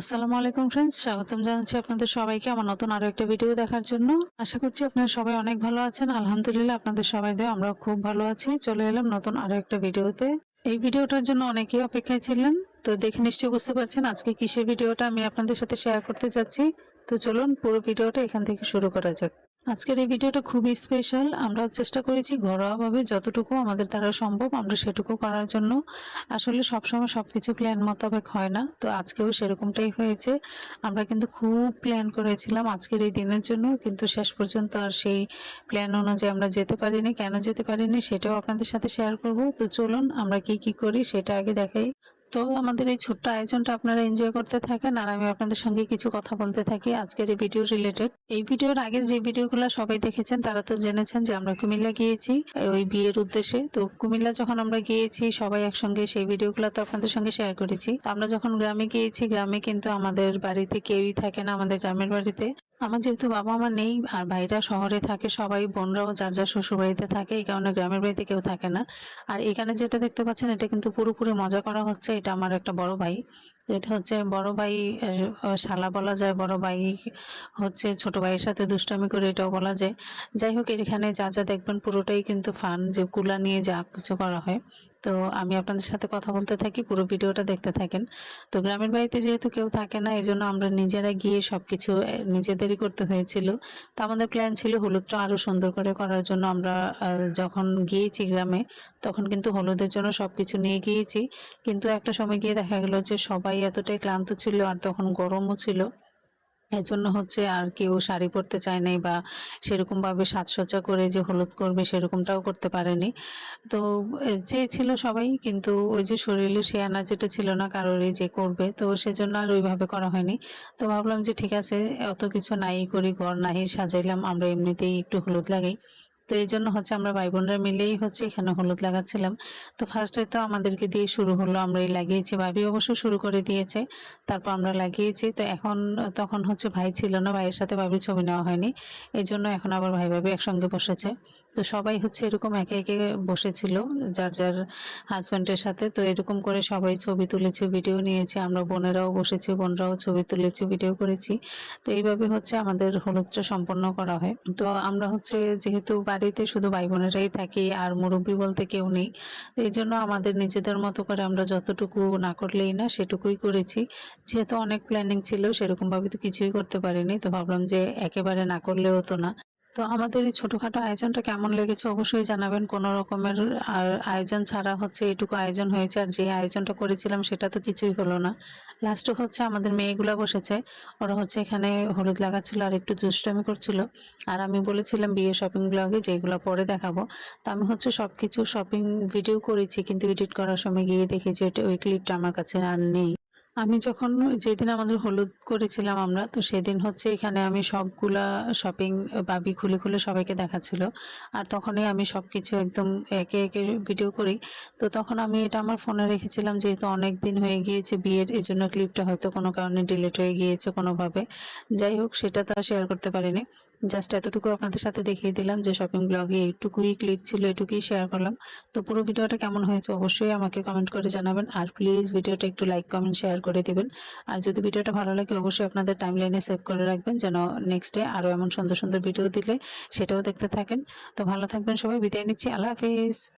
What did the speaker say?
আসসালামু আলাইকুম ফ্রেন্ডস স্বাগতম জানাচ্ছি আপনাদের সবাইকে আমার নতুন আরও একটা ভিডিও দেখার জন্য। আশা করছি আপনারা সবাই অনেক ভালো আছেন। আলহামদুলিল্লাহ আপনাদের সবাই দিয়ে আমরা খুব ভালো আছি। চলে এলাম নতুন আরও একটা ভিডিওতে এই ভিডিওটার জন্য অনেকেই অপেক্ষায় ছিলেন, তো দেখে নিশ্চয়ই বুঝতে পারছেন আজকে কিসের ভিডিওটা আমি আপনাদের সাথে শেয়ার করতে যাচ্ছি। তো চলুন পুরো ভিডিওটা এখান থেকে শুরু করা যাক। আজকের এই ভিডিওটা খুবই স্পেশাল আমরা চেষ্টা করেছি ঘরোয়াভাবে যতটুকু আমাদের দ্বারা সম্ভব আমরা সেটুকু করার জন্য। আসলে সবসময় সব কিছু প্ল্যান মোতাবেক হয় না, তো আজকেও সেরকমটাই হয়েছে। আমরা কিন্তু খুব প্ল্যান করেছিলাম আজকের এই দিনের জন্য, কিন্তু শেষ পর্যন্ত আর সেই প্ল্যান অনুযায়ী আমরা যেতে পারিনি। কেন যেতে পারিনি সেটাও আপনাদের সাথে শেয়ার করব। তো চলুন আমরা কি কি করি সেটা আগে দেখাই। তো আমাদের এই ছোট্ট আয়োজনটা আপনারা এনজয় করতে থাকেন আর আমি আপনাদের সঙ্গে কিছু কথা বলতে থাকি আজকের এই ভিডিও রিলেটেড এই ভিডিওর আগের যে ভিডিওগুলো সবাই দেখেছেন, তারা তো জেনেছেন যে আমরা কুমিল্লা গিয়েছি, ওই বিয়ের উদ্দেশ্যে। তো কুমিল্লা যখন আমরা গিয়েছি, সবাই একসঙ্গে সেই ভিডিওগুলো তো আপনাদের সঙ্গে শেয়ার করেছি। আমরা যখন গ্রামে গিয়েছি, গ্রামে কিন্তু আমাদের বাড়িতে কেউই থাকে না আমাদের গ্রামের বাড়িতে। আমার যেহেতু বাবা মা নেই আর ভাইরা শহরে থাকে, সবাই বোনরাও যার যার শ্বশুর বাড়িতে থাকে, এই কারণে গ্রামের বাড়িতে কেউ থাকে না। আর এখানে যেটা দেখতে পাচ্ছেন, এটা কিন্তু পুরোপুরি মজা করা হচ্ছে, এটা আমার একটা বড় ভাই। এটা হচ্ছে বড় ভাই শালা বলা যায় বড় ভাই হচ্ছে ছোট ভাইয়ের সাথে দুষ্টামি করে এটাও বলা যায়। যাই হোক এখানে যা যা দেখবেন পুরোটাই কিন্তু ফান যে কুলা নিয়ে যা কিছু করা হয়। তো আমি আপনাদের সাথে কথা বলতে থাকি পুরো ভিডিওটা দেখতে থাকেন। তো গ্রামের বাড়িতে যেহেতু কেউ থাকে না এই জন্য আমরা নিজেরা গিয়ে সবকিছু আহ, নিজেদেরই করতে হয়েছিল। তো আমাদের প্ল্যান ছিল হলুদটা আরও সুন্দর করে করার জন্য আমরা যখন গিয়েছি গ্রামে তখন কিন্তু হলুদের জন্য সবকিছু নিয়ে গিয়েছি। কিন্তু একটা সময় গিয়ে দেখা গেল যে সবাই এতটাই ক্লান্ত ছিল আর তখন গরমও ছিল। এর জন্য হচ্ছে আর কেউ শাড়ি পরতে চায় নাই বা সেরকম ভাবে সাজসজ্জা করে যে হলুদ করবে সেরকমটাও করতে পারেনি। তো চেয়েছিল সবাই, কিন্তু ওই যে শরীরে সে যেটা ছিল না কারোরই যে করবে, তো সেজন্য আর ওইভাবে করা হয়নি। তো ভাবলাম যে ঠিক আছে, অত কিছু নাই করি, ঘর নাহি সাজাইলাম, আমরা এমনিতেই একটু হলুদ লাগাই। তো এই জন্য হচ্ছে আমরা ভাই বোনরা মিলেই হচ্ছে এখানে হলুদ লাগাচ্ছিলাম। তো ফার্স্টে তো আমাদেরকে দিয়ে শুরু হলো, আমরা এই লাগিয়েছি। ভাবি অবশ্য শুরু করে দিয়েছে, তারপর আমরা লাগিয়েছি। তো এখন তখন হচ্ছে ভাই ছিল না, ভাইয়ের সাথে ভাবির ছবি নেওয়া হয়নি। এই জন্য এখন আবার ভাই ভাবি একসঙ্গে বসেছে। তো সবাই হচ্ছে এরকম একে একে বসেছিল, যার যার হাজব্যান্ডের সাথে। তো এরকম করে সবাই ছবি তুলেছে ভিডিও নিয়েছে। আমরা বোনেরাও বসেছি, বোনরাও ছবি তুলেছি ভিডিও করেছি। তো এইভাবে হচ্ছে আমাদের হলুদটা সম্পন্ন করা হয়। তো আমরা হচ্ছে যেহেতু বাড়িতে শুধু ভাই বোনেরাই থাকি, আর মুরব্বী বলতে কেউ নেই। এই জন্য আমাদের নিজেদের মতো করে আমরা যতটুকু না করলেই না, সেটুকুই করেছি। যেহেতু অনেক প্ল্যানিং ছিল, সেরকমভাবে তো কিছুই করতে পারিনি। তো ভাবলাম যে একেবারে না করলেও হতো না। তো আমাদের এই ছোটখাটো আয়োজনটা কেমন লেগেছে অবশ্যই জানাবেন। কোন রকমের আর আয়োজন ছাড়া হচ্ছে এটুকু আয়োজন হয়েছে আর যে আয়োজনটা করেছিলাম সেটা তো কিছুই হলো না। লাস্টে হচ্ছে আমাদের মেয়েগুলো বসেছে। ওরা হচ্ছে এখানে হলুদ লাগাচ্ছিল আর একটু দুষ্টামি করছিল। আর আমি বলেছিলাম বিয়ে শপিং ব্লগে যেগুলো পরে দেখাবো। তো আমি হচ্ছে সবকিছু শপিং ভিডিও করেছি কিন্তু এডিট করার সময় গিয়ে দেখেছি ওটা- ওই ক্লিপটা আমার কাছে আর নেই। আমি যখন যেদিন আমাদের হলুদ করেছিলাম আমরা, তো সেদিন হচ্ছে এখানে আমি সবগুলা শপিং বাবি খুলে খুলে সবাইকে দেখাচ্ছিল। আর তখনই আমি সব কিছু একদম একে একে ভিডিও করি। তো তখন আমি এটা আমার ফোনে রেখেছিলাম, যেহেতু অনেক দিন হয়ে গিয়েছে বিয়ের এই জন্য ক্লিপটা হয়তো কোনো কারণে ডিলিট হয়ে গিয়েছে কোনোভাবে। যাই হোক, সেটা তো শেয়ার করতে পারিনি। জাস্ট এতটুকু আপনাদের সাথে দেখিয়ে দিলাম যে শপিং ব্লগে এইটুকুই ক্লিপ ছিল, এটুকুই শেয়ার করলাম। তো পুরো ভিডিওটা কেমন হয়েছে অবশ্যই আমাকে কমেন্ট করে জানাবেন। আর প্লিজ ভিডিওটা একটু লাইক কমেন্ট শেয়ার করে দিবেন। আর যদি ভিডিওটা ভালো লাগে অবশ্যই আপনাদের টাইম লাইনে সেভ করে রাখবেন যেন নেক্সট ডে আরও এমন সুন্দর সুন্দর ভিডিও দিলে সেটাও দেখতে থাকেন। তো ভালো থাকবেন সবাই, বিদায় নিচ্ছি। আল্লাহ হাফিজ।